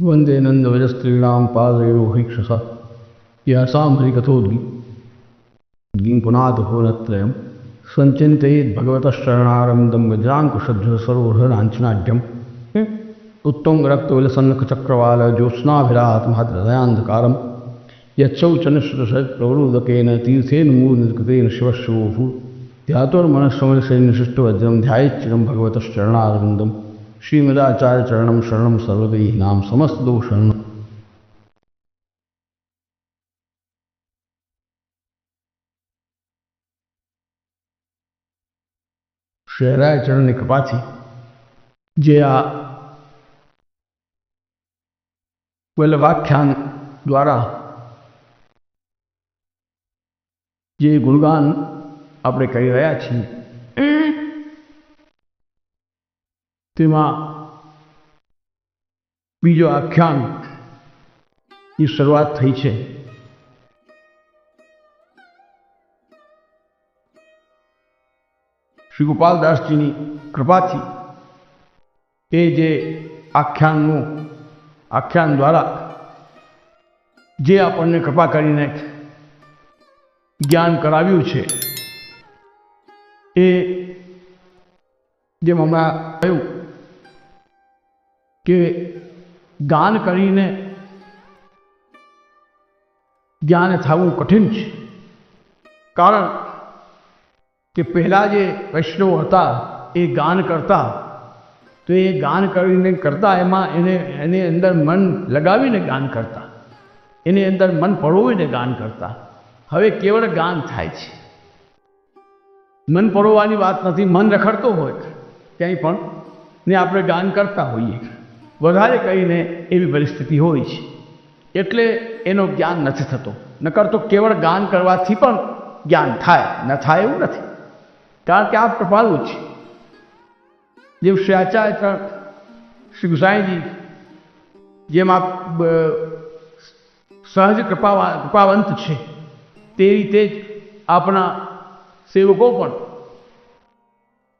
वन्दे नन्दवजस्त्रीणां पादयोहिक्षस यासां हरिकथोद्गीं पुनादहोनत्रयं सञ्चिन्तयेत् भगवतश्चरणारविन्दं वज्राङ्कुशध्वसरोहराञ्चनाढ्यम् उत्तुङ्गरक्तविलसन्नखचक्रवाल ज्योत्स्नाभिरात्महृदयान्धकारं यच्छौचनश्रुतप्रवरुदकेन तीर्थेन मूर्निकृतेन शिवशिवोभू ध्यातोर्मनस्समरसेनशिष्टवज्रं ध्यायच्चिरं શ્રીમદાચાર્ય ચરણમ શરણ સર્વદી નામ સમસ્ત દોષણ શહેરાય ચરણની કપાથી જે આ પહેલા વ્યાખ્યાન દ્વારા જે ગુણગાન આપણે કરી રહ્યા છીએ. તેમાં બીજો આખ્યાનની શરૂઆત થઈ છે. શ્રી ગોપાલદાસજીની કૃપાથી એ જે આખ્યાનનું આખ્યાન દ્વારા જે આપણને કૃપા કરીને જ્ઞાન કરાવ્યું છે, એ જેમ હમણાં કે ગાન કરીને જ્ઞાન થવું કઠિન છે. કારણ કે પહેલાં જે વૈષ્ણવ હતા, એ ગાન કરતા, તો એ ગાન કરીને કરતા, એમાં એને, એની અંદર મન લગાવીને ગાન કરતા, એની અંદર મન પરોવીને ગાન કરતા. હવે કેવળ ગાન થાય છે. મન પરોવાની વાત નથી, મન રખડતો હોય, ક્યાંય પણ, ને આપણે ગાન કરતા હોઈએ. વધારે કહીને એવી પરિસ્થિતિ હોય છે. એટલે એનો જ્ઞાન નથી થતો. નકર તો કેવળ ગાન કરવાથી પણ જ્ઞાન થાય. ન થાય એવું નથી. કારણ કે આ પ્રપાલું છે. જેમ શ્રી શ્રી ગુસાઈજી, જેમ આ સહજ કૃપા કૃપાવંત છે, તે રીતે જ આપણા સેવકો પણ,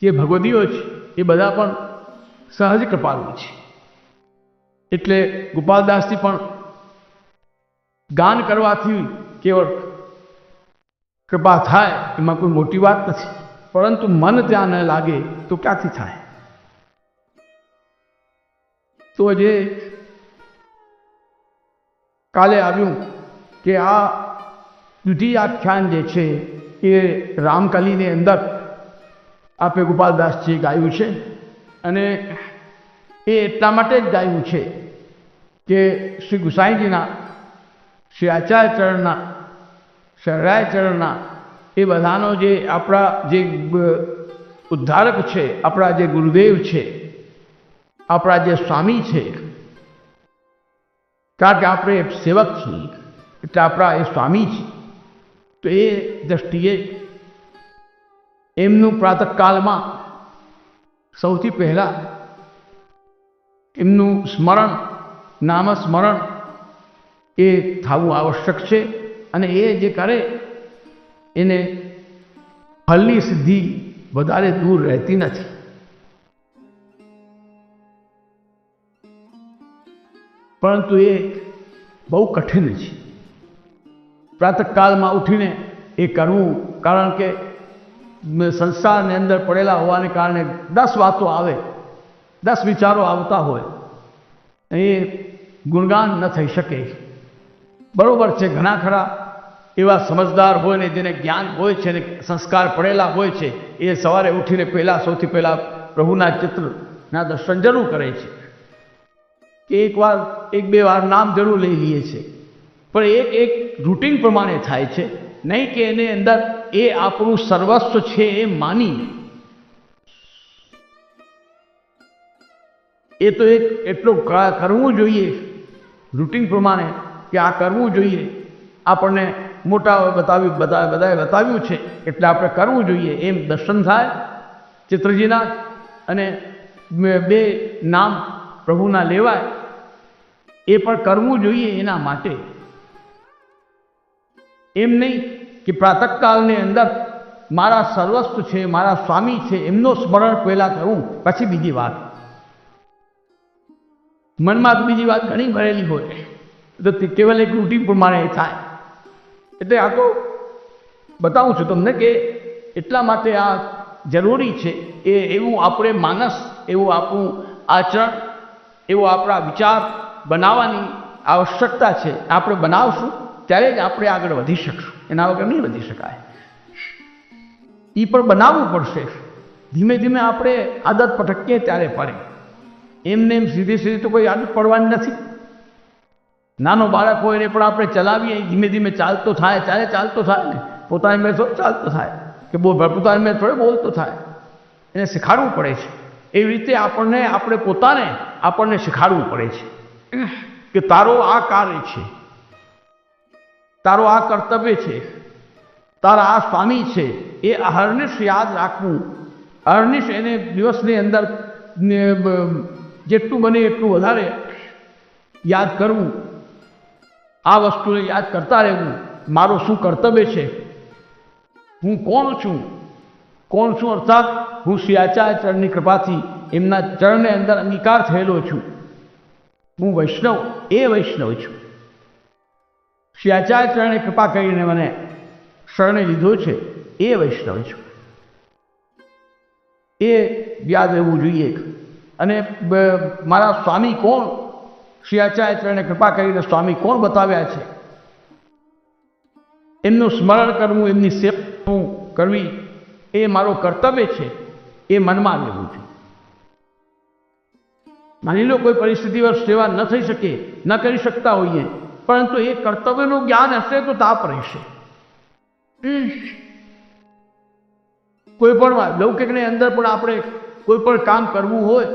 જે ભગવદીઓ છે, એ બધા પણ સહજ કૃપાલુ છે. એટલે ગોપાલદાસજી પણ ગાન કરવાથી કેવળ કૃપા થાય, એમાં કોઈ મોટી વાત નથી. પરંતુ મન ત્યાં ન લાગે તો ક્યાંથી થાય? તો જે કાલે આવ્યું કે આ દ્વિતીય આખ્યાન જે છે એ રામકલીની અંદર આપે ગોપાલદાસજીએ ગાયું છે. અને એ એટલા માટે જ ગાયું છે કે શ્રી ગુસાઈજીના, શ્રી આચાર્ય ચરણના શરરાય ચરણના એ બધાનો જે આપણા જે ઉદ્ધારક છે, આપણા જે ગુરુદેવ છે, આપણા જે સ્વામી છે, કારણ કે આપણે સેવક છીએ, એટલે આપણા એ સ્વામી છે તો એ દ્રષ્ટિએ એમનું પ્રાતકાલમાં સૌથી પહેલાં એમનું સ્મરણ નામ સ્મરણ એ થવું આવશ્યક છે અને એ જે કરે, એને ફલની સિદ્ધિ વધારે દૂર રહેતી નથી. પરંતુ એ બહુ કઠિન છે. પ્રાતકાળમાં ઉઠીને એ કરવું, કારણ કે સંસારની અંદર પડેલા હોવાને કારણે દસ વાતો આવે દસ વિચારો આવતા હોય, એ ગુણગાન ન થઈ શકે. બરાબર છે, ઘણા ખરા એવા સમજદાર હોય ને જેને જ્ઞાન હોય છે ને સંસ્કાર પડેલા હોય છે, એ સવારે ઉઠીને પહેલાં, સૌથી પહેલાં પ્રભુના ચિત્રના દર્શન જરૂર કરે છે. કે એકવાર, એક બે વાર નામ જરૂર લઈ લઈએ છે. પણ એક એક રૂટિન પ્રમાણે થાય છે. નહીં કે એની અંદર એ આપણું સર્વસ્વ છે એ માની એ તો એક એટલું કરવું જોઈએ. રૂટિન પ્રમાણે કે આ કરવું જોઈએ. આપણને મોટા બતાવ્યું, બધા, બધાએ બતાવ્યું છે એટલે આપણે કરવું જોઈએ. એમ દર્શન થાય ચિત્રજીના અને બે નામ પ્રભુના લેવાય. એ પણ કરવું જોઈએ એના માટે. એમ નહીં કે પ્રાતકાળની અંદર મારા સર્વસ્વ છે, મારા સ્વામી છે, એમનો સ્મરણ પહેલાં કરવું પછી બીજી વાત. મનમાં તો બીજી વાત ઘણી ભરેલી હોય. તો કેવલ એક રૂટીન પ્રમાણે થાય. એટલે આ તો બતાવું છું તમને કે એટલા માટે આ જરૂરી છે એ એવું આપણે માનસ, એવું આપણું આચરણ, એવો આપણા વિચાર બનાવવાની આવશ્યકતા છે. આપણે બનાવશું, ત્યારે જ આપણે આગળ વધી શકશું. એના વગર નહીં વધી શકાય. એ પણ બનાવવું પડશે. ધીમે ધીમે આપણે આદત પટકીએ ત્યારે પડે એમને એમ સીધી સીધી તો કોઈ આદત પડવાની નથી. નાનો બાળક હોય એને પણ આપણે ચલાવીએ, ધીમે ધીમે ચાલતો થાય ત્યારે ચાલતો થાય ને. પોતાની મેં થોડો ચાલતો થાય. કે બહુ પોતાની મેં થોડો બોલતો થાય. એને શીખાડવું પડે છે. એવી રીતે આપણને, આપણે પોતાને આપણને શીખાડવું પડે છે. કે તારો આ કાર્ય છે. તારો આ કર્તવ્ય છે. તારા આ સ્વામી છે. એ હરનિશ યાદ રાખવું. હરનિશ એને દિવસની અંદર જેટલું બને એટલું વધારે યાદ કરવું. આ વસ્તુને યાદ કરતા રહેવું. મારું શું કર્તવ્ય છે? હું કોણ છું? કોણ છું? અર્થાત હું શ્રી આચાર્યચરણની કૃપાથી એમના ચરણને અંદર અંગીકાર થયેલો છું. હું વૈષ્ણવ, એ વૈષ્ણવ છું. શ્રી કૃપા કરીને મને શરણે લીધો છે. એ વૈષ્ણવ છું. એ યાદ રહેવું જોઈએ. અને મારા સ્વામી કોણ? શ્રી આચાર્યચરણે કૃપા કરીને સ્વામી કોણ બતાવ્યા છે? એમનું સ્મરણ કરવું, એમની સેવા કરવી, એ મારો કર્તવ્ય છે, એ મનમાં લેવું છે. માની લો, કોઈ પરિસ્થિતિવશ સેવા ન થઈ શકે, ન કરી શકતા હોઈએ, પરંતુ એ કર્તવ્યનું જ્ઞાન હશે તો તાપ રહેશે. કોઈ પણ લૌકિકની અંદર પણ આપણે કોઈ પણ કામ કરવું હોય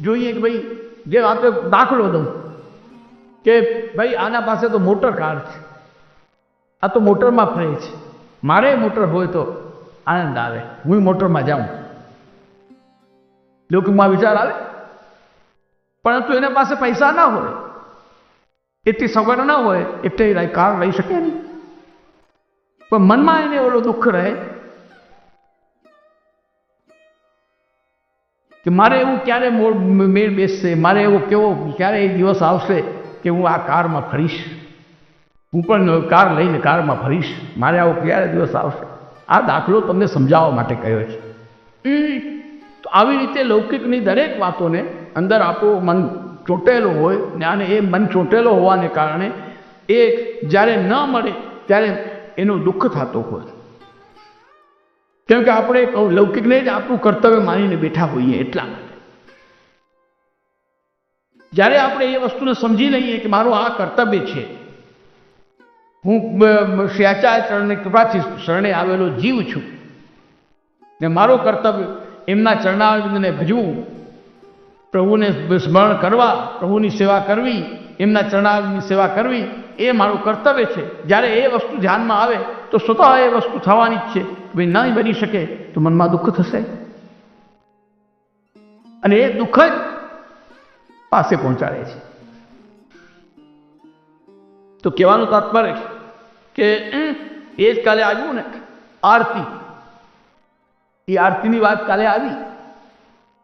જોઈએ કે ભાઈ, જે આપણે દાખલો દઉં કે ભાઈ, આના પાસે તો મોટર કાર છે. આ તો મોટરમાં ફરે છે. મારે મોટર હોય તો આનંદ આવે. હું મોટરમાં જાઉં. લૌકિકમાં વિચાર આવે. પરંતુ એના પાસે પૈસા ના હોય, એટલી સગવડ ના હોય, એટલે કાર લઈ શકે નહીં. પણ મનમાં એને ઓલો દુઃખ રહે કે મારે એવું ક્યારે મેળ બેસશે? મારે એવો કેવો ક્યારે એ દિવસ આવશે કે હું આ કારમાં ફરીશ? હું પણ કાર લઈને કારમાં ફરીશ. મારે આવો ક્યારે દિવસ આવશે? આ દાખલો તમને સમજાવવા માટે કહ્યો છે. તો આવી રીતે લૌકિકની દરેક વાતોને અંદર આપણું મન ચોંટેલું હોય ને અને એ મન ચોંટેલો હોવાને કારણે એ જ્યારે ન મળે ત્યારે એનું દુઃખ થતું હોય. કેમ કે આપણે લૌકિકને જ આપણું કર્તવ્ય માનીને બેઠા હોઈએ એટલા માટે. જ્યારે આપણે એ વસ્તુને સમજી લઈએ કે મારું આ કર્તવ્ય છે, હું શ્યાચાર્ય ચરણની કૃપાથી શરણે આવેલો જીવ છું, ને મારો કર્તવ્ય એમના ચરણારવિંદને ભજવું, પ્રભુને સ્મરણ કરવા, પ્રભુની સેવા કરવી, એમના ચરણારવિંદની સેવા કરવી, એ મારું કર્તવ્ય છે. જ્યારે એ વસ્તુ ધ્યાનમાં આવે, તો સ્વતઃ એ વસ્તુ થવાની જ છે. નહીં બની શકે તો મનમાં દુઃખ થશે. અને એ દુઃખ જ પાસે પહોંચાડે છે. તો કહેવાનું તાત્પર્ય કે એ જ કાલે આવ્યું ને, આરતી. એ આરતીની વાત કાલે આવી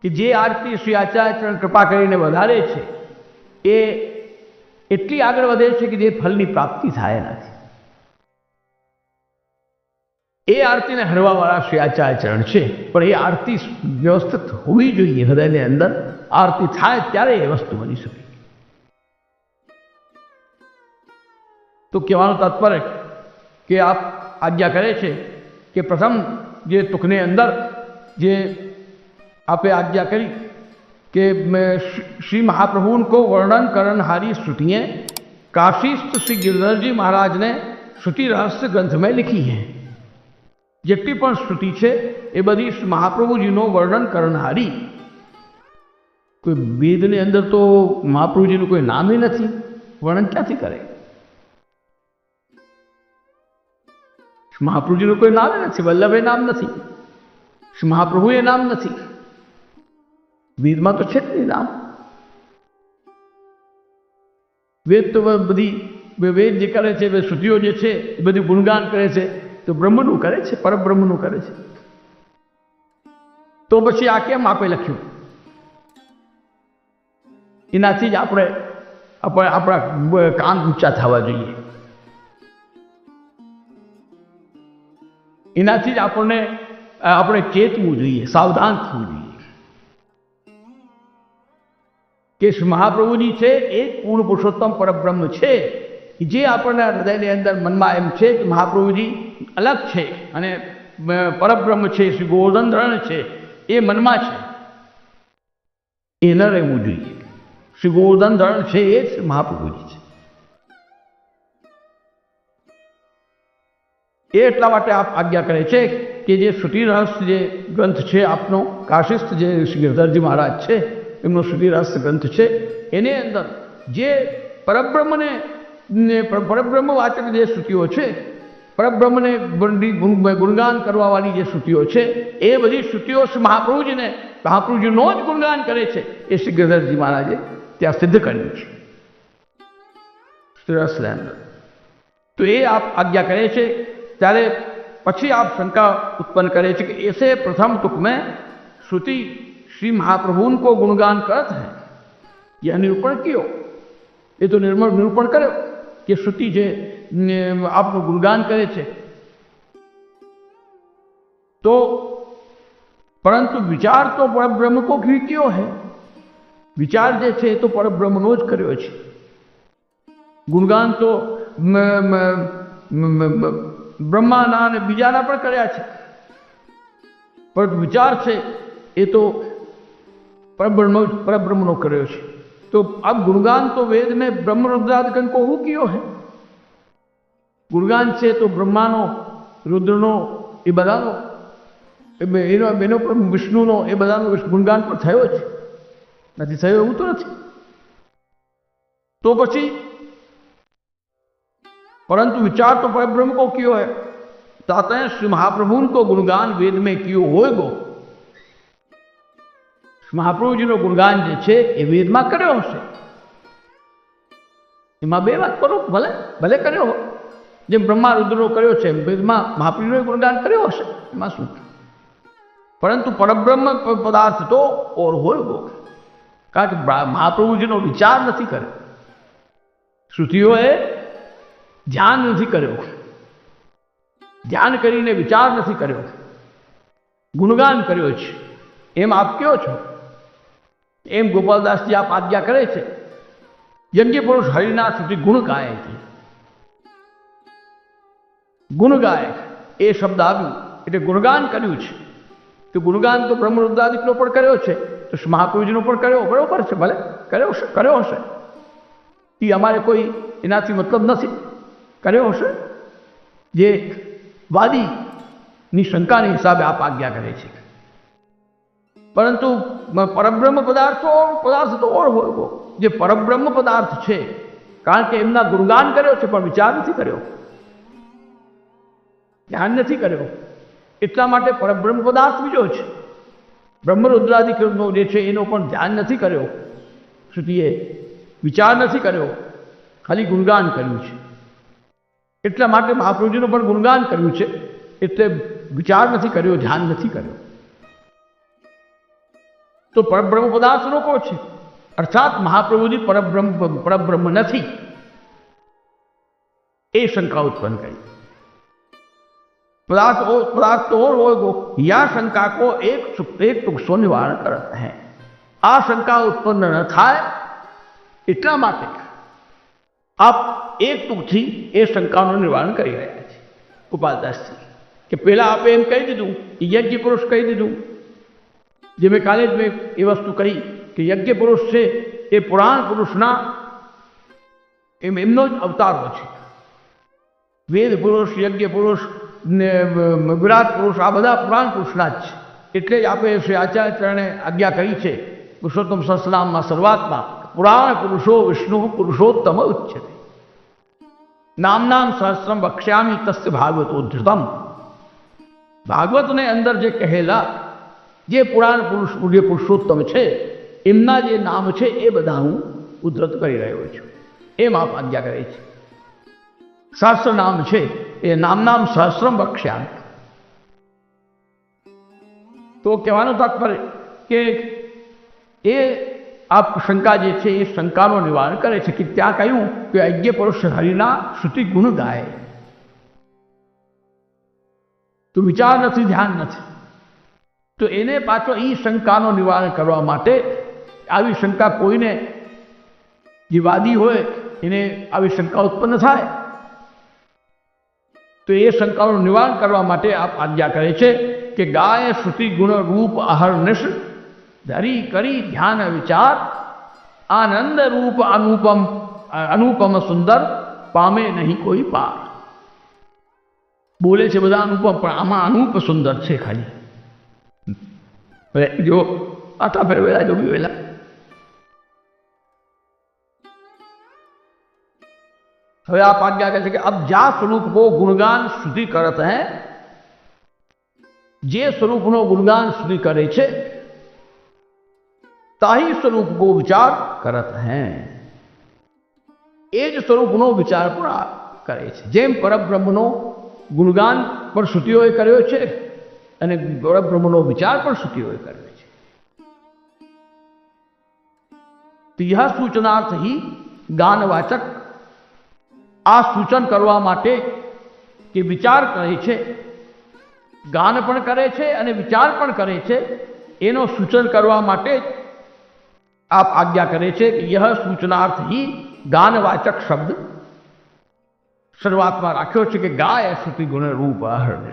કે જે આરતી શ્રી આચાર્ય કૃપા કરીને વધારે છે, એ એટલી આગળ વધે છે કે જે ફલની પ્રાપ્તિ થાય નથી. એ આરતીને હરવાવાળા શ્રી આચાર્યચરણ છે. પણ એ આરતી વ્યવસ્થિત હોવી જોઈએ. હૃદયની અંદર આરતી થાય ત્યારે એ વસ્તુ બની શકે. તો કહેવાનું તત્પર કે આપ આજ્ઞા કરે છે કે પ્રથમ જે તુકની અંદર જે આપે આજ્ઞા કરી કે શ્રી મહાપ્રભુન કો વર્ણન કરનહારી શ્રુતિએ, કાશીસ્થ શ્રી गिरधर મહારાજને શ્રુતિ રહસ્ય ગ્રંથમાં रहस्य ग्रंथ જેટલી પણ સ્તુતિ છે, એ બધી મહાપ્રભુજીનું વર્ણન કરનારી. કોઈ વેદની અંદર તો મહાપ્રભુજીનું કોઈ નામ નથી. વર્ણન ક્યાંથી કરે? મહાપ્રભુજીનું કોઈ નામ નથી, વલ્લભે નામ નથી. મહાપ્રભુએ નામ નથી. વેદમાં તો છે જ નહીં નામ. વેદ તો બધી વેદ જે કરે છે શ્રુતિઓ જે છે, એ બધું ગુણગાન કરે છે. તો બ્રહ્મનું કરે છે, પરબ્રહ્મનું કરે છે. તો પછી આ કેમ આપે લખ્યું? એનાથી જ આપણે આપણે કાન ઊંચા થવા જોઈએ. એનાથી જ આપણને, આપણે ચેતવું જોઈએ, સાવધાન થવું જોઈએ. કે મહાપ્રભુજી છે એ પૂર્ણ પુરુષોત્તમ પરબ્રહ્મ છે. જે આપણને હૃદયની અંદર મનમાં એમ છે કે મહાપ્રભુજી અલગ છે અને પરબ્રહ્મ છે, શ્રી ગોવર્ધન છે, એ મનમાં છે. એ ન રહેવું જોઈએ. શ્રી ગોવર્ધન છે એ જ મહાપ્રભુજી છે. એ એટલા માટે આપ આજ્ઞા કરે છે કે જે શ્રુતિ રહસ્ય જે ગ્રંથ છે, આપનો કાશિસ્થ જે શ્રી ગિરધરજી મહારાજ છે, એમનો શ્રુતિ રહસ્ય ગ્રંથ છે, એની અંદર જે પરબ્રહ્મને પરબ્રહ્મ વાચક જે શ્રુતિઓ છે પરબ્રહ્મને ગુણગાન કરવાવાળી જે શ્રુતિઓ છે એ બધી શ્રુતિઓ મહાપ્રભુજીને મહાપ્રભુજીનો જ ગુણગાન કરે છે એ શ્રી ગિરધરજી મહારાજે ત્યાં સિદ્ધ કર્યું છે શ્રીરસની અંદર તો એ આપ આજ્ઞા કરે છે ત્યારે પછી આપ શંકા उत्पन्न करे कि ऐसे प्रथम तुक में श्रुति श्री महाप्रभु को गुणगान करत है यह निरूपण कियो એ તો નિર્મળ નિરૂપણ કર્યો કે શ્રુતિ જે આપનું ગુણગાન કરે છે. તો પરંતુ વિચાર તો પરબ્રહ્મ કો કયો હે. વિચાર જે છે એ તો પરબ્રહ્મનો જ કર્યો છે. ગુણગાન તો બ્રહ્માના અને બીજાના પણ કર્યા છે. પરંતુ વિચાર છે એ તો પરબ્રહ્મનો પરબ્રહ્મનો કર્યો છે. તો अब गुणगान तो वेद में ब्रह्म रुद्रादिकन को हु कियो है ગુણગાન છે તો બ્રહ્માનો રુદ્રનો એ બધાનો એનો એનો પણ વિષ્ણુનો એ બધાનો ગુણગાન પણ થયો છે નથી થયો એવું તો નથી તો પછી परंतु विचार तो परब्रह्म को क्यों है ताते श्री महाप्रभु को गुणगान वेद में क्यों होएगो મહાપ્રભુજીનો ગુણગાન જે છે એ વેદમાં કર્યો હશે. એમાં બે વાત કરો, ભલે ભલે કર્યો હો. જેમ બ્રહ્મા રુદ્રનો કર્યો છે વેદમાં મહાપ્રભુનો ગુણગાન કર્યો હશે. એમાં શું? પરંતુ પરબ્રહ્મ પદાર્થ તો ઓર હોય ગો કારણ કે મહાપ્રભુજીનો વિચાર નથી કર્યો. શ્રુતિઓએ ધ્યાન નથી કર્યો. ધ્યાન કરીને વિચાર નથી કર્યો. ગુણગાન કર્યો છે એમ આપ કયો છો? એમ ગોપાલદાસજી આપ આજ્ઞા કરે છે. યજ્ઞ પુરુષ હરિના સુધી ગુણ ગાય છે. ગુણ ગાય. એ શબ્દ આવ્યું. એટલે ગુણગાન કર્યું છે. તો ગુણગાન તો બ્રહ્મરુદ્રાદિકનો પણ કર્યો છે. તો મહાપ્રભુજીનો પણ કર્યો. બરોબર છે, ભલે. કર્યો હશે કર્યો હશે. એ અમારે કોઈ એનાથી મતલબ નથી. કર્યો હશે. જે વાદીની શંકાની હિસાબે આપ આજ્ઞા કરે છે. પરંતુ પરબ્રહ્મ પદાર્થો પદાર્થ તો ઓર હોય જે પરબ્રહ્મ પદાર્થ છે. કારણ કે એમના ગુણગાન કર્યો છે, પણ વિચાર નથી કર્યો. ધ્યાન નથી કર્યો. એટલા માટે પરબ્રહ્મ પદાર્થ બીજો છે. બ્રહ્મરુદ્રાદિકનો જે છે, એનો પણ ધ્યાન નથી કર્યો. શ્રુતિએ વિચાર નથી કર્યો. ખાલી ગુણગાન કર્યું છે. એટલા માટે મહાપ્રભુજીનું પણ ગુણગાન કર્યું છે. એટલે વિચાર નથી કર્યો, ધ્યાન નથી કર્યો. તો પરબ્રહ્મ પદાર્થ લોકો છે અર્થાત મહાપ્રભુજી પરબ્રહ્મ પરબ્રહ્મ નથી એ શંકા ઉત્પન્ન કરી पदार्थ और पदार्थ तो और होगो या शंका को एक एक टुक सो निवारण करते हैं આ શંકા ઉત્પન્ન ન થાય એટલા માટે આપ એક ટૂંકથી એ શંકાનું નિવારણ કરી રહ્યા છે ગોપાલદાસજી કે પહેલાં આપે એમ કહી દીધું યજ્ઞ પુરુષ કહી દીધું જે મેં કાલે જ મેં એ વસ્તુ કહી કે યજ્ઞ પુરુષ છે, એ પુરાણ પુરુષના એમ એમનો જ અવતારો છે. વેદ પુરુષ, યજ્ઞ પુરુષ ને વિરાટ પુરુષ, આ બધા પુરાણ પુરુષના જ છે. એટલે જ આપણે શ્રી આચાર્યચરણે આજ્ઞા કરી છે, પુરુષોત્તમ સંસ્લામમાં શરૂઆતમાં, પુરાણ પુરુષો વિષ્ણુ પુરુષોત્તમ ઉચ્ચતે નામનામ સહસ્ત્રમ વક્ષ્યામી તસ્ય ભાગવતોધૃતમ ભાગવતને અંદર જે કહેલા જે પુરાણ પુરુષ જે પુરુષોત્તમ છે, એમના જે નામ છે, એ બધા હું ઉદ્ધત કરી રહ્યો છું. એ માફ આજ્ઞા કરે છે. શાસ્ત્ર નામ છે, એ નામ નામ સહસ્રમ વક્ષ્યામ. તો કહેવાનું તાત્પર્ય કે એ આ શંકા જે છે, એ શંકાનો નિવારણ કરે છે કે ત્યાં કહ્યું કે અજ્ઞ પુરુષ હરિના શ્રુતિ ગુણ ગાય. તો વિચાર નથી, ધ્યાન નથી. તો એને પાછો એ શંકાનો નિવારણ કરવા માટે આવી શંકા કોઈને જે વાદી હોય, એને આવી શંકા ઉત્પન્ન થાય. તો એ શંકાનું નિવારણ કરવા માટે આપ આજ્ઞા કરે છે કે ગાય શ્રુતિ ગુણ રૂપ અહર્નિશ ધરી કરી ધ્યાન વિચાર આનંદ રૂપ અનુપમ અનુપમ સુંદર પામે નહીં કોઈ પાર. બોલે છે બધા અનુપમ, પણ આમાં અનુપ સુંદર છે ખાલી. હવે જો આટા ફેરવેલા જો બી વેલા હવે आप आज्ञा कहते हैं कि अब जा स्वरूप को गुणगान श्रुति करत हैं જે સ્વરૂપનો ગુણગાન શ્રુતિ કરે છે તાહી સ્વરૂપ કો વિચાર કરત હૈ એ જ સ્વરૂપનો વિચાર પણ આ કરે છે જેમ પરબ્રહ્મનો ગુણગાન પણ શ્રુતિઓએ કર્યો છે અને પરબ્રહ્મનો વિચાર પણ શ્રુતિઓએ કરે છે. તિહા સૂચનાર્થ હિ ગાનવાચક આ સૂચન કરવા માટે કે વિચાર કરે છે, ગાન પણ કરે છે અને વિચાર પણ કરે છે, એનો સૂચન કરવા માટે આપ આજ્ઞા કરે છે કે યહ સૂચનાર્થ હિ ગાનવાચક શબ્દ શરૂઆતમાં રાખ્યો છે કે ગાય શ્રુતિ ગુણ રૂપ હૃદય